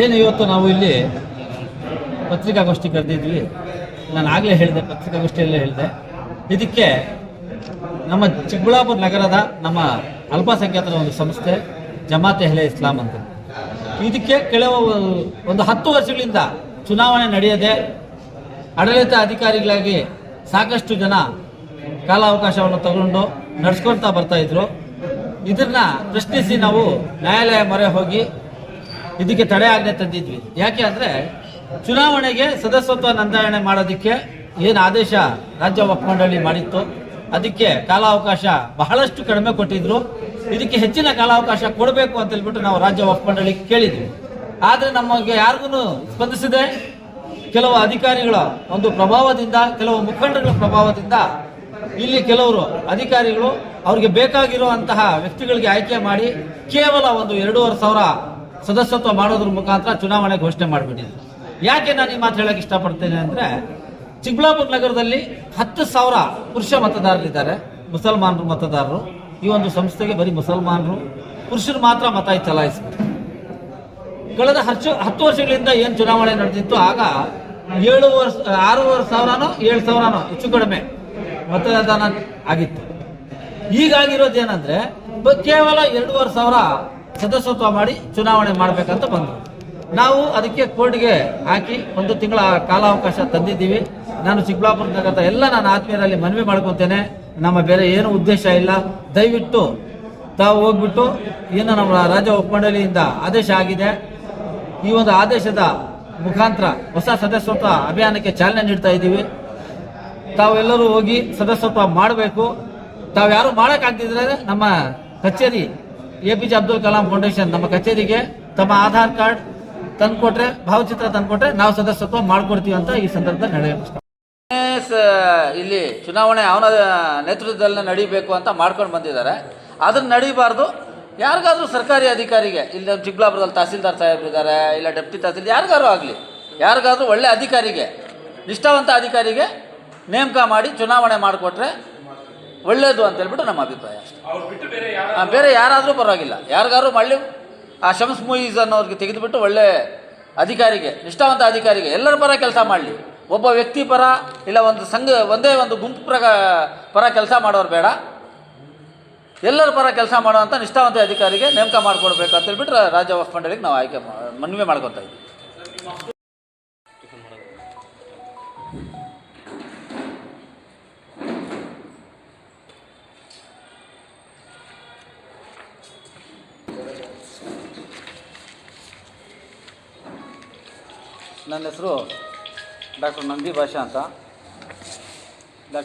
ಏನು ಇವತ್ತು ನಾವು ಇಲ್ಲಿ ಪತ್ರಿಕಾಗೋಷ್ಠಿ ಕರೆದಿದ್ವಿ. ನಾನು ಆಗಲೇ ಹೇಳಿದೆ, ಪತ್ರಿಕಾಗೋಷ್ಠಿಯಲ್ಲೇ ಹೇಳಿದೆ. ಇದಕ್ಕೆ ನಮ್ಮ ಚಿಕ್ಕಬಳ್ಳಾಪುರ ನಗರದ ನಮ್ಮ ಅಲ್ಪಸಂಖ್ಯಾತರ ಒಂದು ಸಂಸ್ಥೆ, ಜಮಾತೆ ಎಹ್ಲೆ ಇಸ್ಲಾಂ ಅಂತ. ಇದಕ್ಕೆ ಕೆಲವು ಒಂದು ಹತ್ತು ವರ್ಷಗಳಿಂದ ಚುನಾವಣೆ ನಡೆಯದೆ ಆಡಳಿತ ಅಧಿಕಾರಿಗಳಾಗಿ ಸಾಕಷ್ಟು ಜನ ಕಾಲಾವಕಾಶವನ್ನು ತಗೊಂಡು ನಡೆಸ್ಕೊಳ್ತಾ ಬರ್ತಾ ಇದ್ರು. ಇದನ್ನ ಪ್ರಶ್ನಿಸಿ ನಾವು ನ್ಯಾಯಾಲಯ ಮೊರೆ ಹೋಗಿ ಇದಕ್ಕೆ ತಡೆ ಆಜ್ಞೆ ತಂದಿದ್ವಿ. ಯಾಕೆ ಅಂದ್ರೆ ಚುನಾವಣೆಗೆ ಸದಸ್ಯತ್ವ ನೋಂದಾಯಣೆ ಮಾಡೋದಕ್ಕೆ ಏನು ಆದೇಶ ರಾಜ್ಯ ವಕ್ಫ್ ಮಂಡಳಿ ಮಾಡಿತ್ತು. ಅದಕ್ಕೆ ಕಾಲಾವಕಾಶ ಬಹಳಷ್ಟು ಕಡಿಮೆ ಕೊಟ್ಟಿದ್ರು. ಇದಕ್ಕೆ ಹೆಚ್ಚಿನ ಕಾಲಾವಕಾಶ ಕೊಡಬೇಕು ಅಂತ ಹೇಳ್ಬಿಟ್ಟು ನಾವು ರಾಜ್ಯ ವಕ್ಫ್ ಮಂಡಳಿ ಕೇಳಿದ್ವಿ. ಆದ್ರೆ ನಮಗೆ ಯಾರಿಗೂ ಸ್ಪಂದಿಸಿದೆ ಕೆಲವು ಅಧಿಕಾರಿಗಳ ಒಂದು ಪ್ರಭಾವದಿಂದ, ಕೆಲವು ಮುಖಂಡಗಳ ಪ್ರಭಾವದಿಂದ ಇಲ್ಲಿ ಕೆಲವರು ಅಧಿಕಾರಿಗಳು ಅವ್ರಿಗೆ ಬೇಕಾಗಿರುವಂತಹ ವ್ಯಕ್ತಿಗಳಿಗೆ ಆಯ್ಕೆ ಮಾಡಿ ಕೇವಲ ಒಂದು ಎರಡೂವರೆ ಸಾವಿರ ಸದಸ್ಯತ್ವ ಮಾಡೋದ್ರ ಮುಖಾಂತರ ಚುನಾವಣೆ ಘೋಷಣೆ ಮಾಡಿಬಿಟ್ಟಿದ್ರು. ಯಾಕೆ ನಾನು ಈ ಮಾತು ಹೇಳಕ್ ಇಷ್ಟಪಡ್ತೇನೆ ಅಂದ್ರೆ, ಚಿಕ್ಕಬಳ್ಳಾಪುರ ನಗರದಲ್ಲಿ ಹತ್ತು ಸಾವಿರ ಪುರುಷ ಮತದಾರರಿದ್ದಾರೆ, ಮುಸಲ್ಮಾನರು ಮತದಾರರು. ಈ ಒಂದು ಸಂಸ್ಥೆಗೆ ಬರೀ ಮುಸಲ್ಮಾನರು, ಪುರುಷರು ಮಾತ್ರ ಮತ ಚಲಾಯಿಸಿದ್ರು. ಕಳೆದ ಹತ್ತು ಹತ್ತು ವರ್ಷಗಳಿಂದ ಏನು ಚುನಾವಣೆ ನಡೆದಿತ್ತು, ಆಗ ಏಳು ವರ್ಷ, ಆರೂವರೆ ಸಾವಿರನೋ, ಏಳು ಸಾವಿರನೋ, ಹೆಚ್ಚು ಕಡಿಮೆ ಮತದಾನ ಆಗಿತ್ತು. ಏನಂದ್ರೆ ಕೇವಲ ಎರಡೂವರೆ ಸಾವಿರ ಸದಸ್ಯತ್ವ ಮಾಡಿ ಚುನಾವಣೆ ಮಾಡಬೇಕಂತ ಬಂದರು. ನಾವು ಅದಕ್ಕೆ ಕೋರ್ಟ್ಗೆ ಹಾಕಿ ಒಂದು ತಿಂಗಳ ಕಾಲಾವಕಾಶ ತಂದಿದ್ದೀವಿ. ನಾನು ಚಿಕ್ಕಬಳ್ಳಾಪುರ ನಗರದ ಎಲ್ಲ ನಾನು ಆತ್ಮೀಯರಲ್ಲಿ ಮನವಿ ಮಾಡ್ಕೊತೇನೆ. ನಮ್ಮ ಬೇರೆ ಏನು ಉದ್ದೇಶ ಇಲ್ಲ. ದಯವಿಟ್ಟು ತಾವು ಹೋಗ್ಬಿಟ್ಟು ಏನು ನಮ್ಮ ರಾಜ್ಯ ಒಪ್ಪಂಡಲಿಯಿಂದ ಆದೇಶ ಆಗಿದೆ. ಈ ಒಂದು ಆದೇಶದ ಮುಖಾಂತರ ಹೊಸ ಸದಸ್ಯತ್ವ ಅಭಿಯಾನಕ್ಕೆ ಚಾಲನೆ ನೀಡ್ತಾ ಇದ್ದೀವಿ. ತಾವೆಲ್ಲರೂ ಹೋಗಿ ಸದಸ್ಯತ್ವ ಮಾಡಬೇಕು. ತಾವು ಯಾರು ಮಾಡೋಕ್ಕಾಗ್ತಿದ್ರೆ ನಮ್ಮ ಕಚೇರಿ A P J Abdul Kalam foundation ನಮ್ಮ ಕಚೇರಿಗೆ ತಮ್ಮ ಆಧಾರ್ ಕಾರ್ಡ್ ತಂದ್ಕೊಟ್ರೆ, ಭಾವಚಿತ್ರ ತಂದ್ಕೊಟ್ರೆ ನಾವು ಸದಸ್ಯತ್ವ ಮಾಡ್ಕೊಡ್ತೀವಿ ಅಂತ ಈ ಸಂದರ್ಭದಲ್ಲಿ ನಡೆಯುತ್ತೆ ಇಲ್ಲಿ ಚುನಾವಣೆ ಅವನ ನೇತೃತ್ವದಲ್ಲಿ ನಡೀಬೇಕು ಅಂತ ಮಾಡ್ಕೊಂಡು ಬಂದಿದ್ದಾರೆ. ಅದನ್ನ ನಡೀಬಾರ್ದು. ಯಾರಿಗಾದ್ರೂ ಸರ್ಕಾರಿ ಅಧಿಕಾರಿಗೆ, ಇಲ್ಲಿ ನಮ್ಮ ಚಿಕ್ಕಬಳ್ಳಾಪುರದಲ್ಲಿ ತಹಸೀಲ್ದಾರ್ ಸಾಹೇಬ್ರು ಇದ್ದಾರೆ, ಇಲ್ಲ ಡೆಪ್ಟಿ ತಹಸೀಲ್, ಯಾರಿಗಾದ್ರೂ ಆಗಲಿ, ಯಾರಿಗಾದ್ರೂ ಒಳ್ಳೆ ಅಧಿಕಾರಿಗೆ, ನಿಷ್ಠಾವಂತ ಅಧಿಕಾರಿಗೆ ನೇಮಕ ಮಾಡಿ ಚುನಾವಣೆ ಮಾಡಿಕೊಟ್ರೆ ಒಳ್ಳೆಯದು ಅಂತ ಹೇಳ್ಬಿಟ್ಟು ನಮ್ಮ ಅಭಿಪ್ರಾಯ ಅಷ್ಟೇ. ಬೇರೆ ಯಾರಾದರೂ ಪರವಾಗಿಲ್ಲ. ಯಾರಿಗಾದ್ರೂ ಮಳ್ಳಿ ಆ ಶಮ್ಸ್ ಮೂವೀಸ್ ಅನ್ನೋರಿಗೆ ತೆಗೆದುಬಿಟ್ಟು ಒಳ್ಳೆ ಅಧಿಕಾರಿಗೆ ನಿಷ್ಠಾವಂತ ಅಧಿಕಾರಿಗೆ ಎಲ್ಲರ ಪರ ಕೆಲಸ ಮಾಡಲಿ. ಒಬ್ಬ ವ್ಯಕ್ತಿ ಪರ ಇಲ್ಲ ಒಂದು ಸಂಘ ಒಂದೇ ಒಂದು ಗುಂಪು ಪ್ರ ಪರ ಕೆಲಸ ಮಾಡೋರು ಬೇಡ. ಎಲ್ಲರ ಪರ ಕೆಲಸ ಮಾಡುವಂಥ ನಿಷ್ಠಾವಂತ ಅಧಿಕಾರಿಗೆ ನೇಮಕ ಮಾಡಿಕೊಡ್ಬೇಕು ಅಂತ ಹೇಳ್ಬಿಟ್ಟು ರಾಜ್ಯ ವಕ್ಫ್ ಮಂಡಳಿಗೆ ನಾವು ಆಯ್ಕೆ ಮನವಿ ಮಾಡ್ಕೊತಾ ಇದ್ದೀವಿ. ನನ್ನ ಹೆಸರು ಡಾಕ್ಟರ್ ನಂದಿ ಭಾಷಾ ಅಂತ.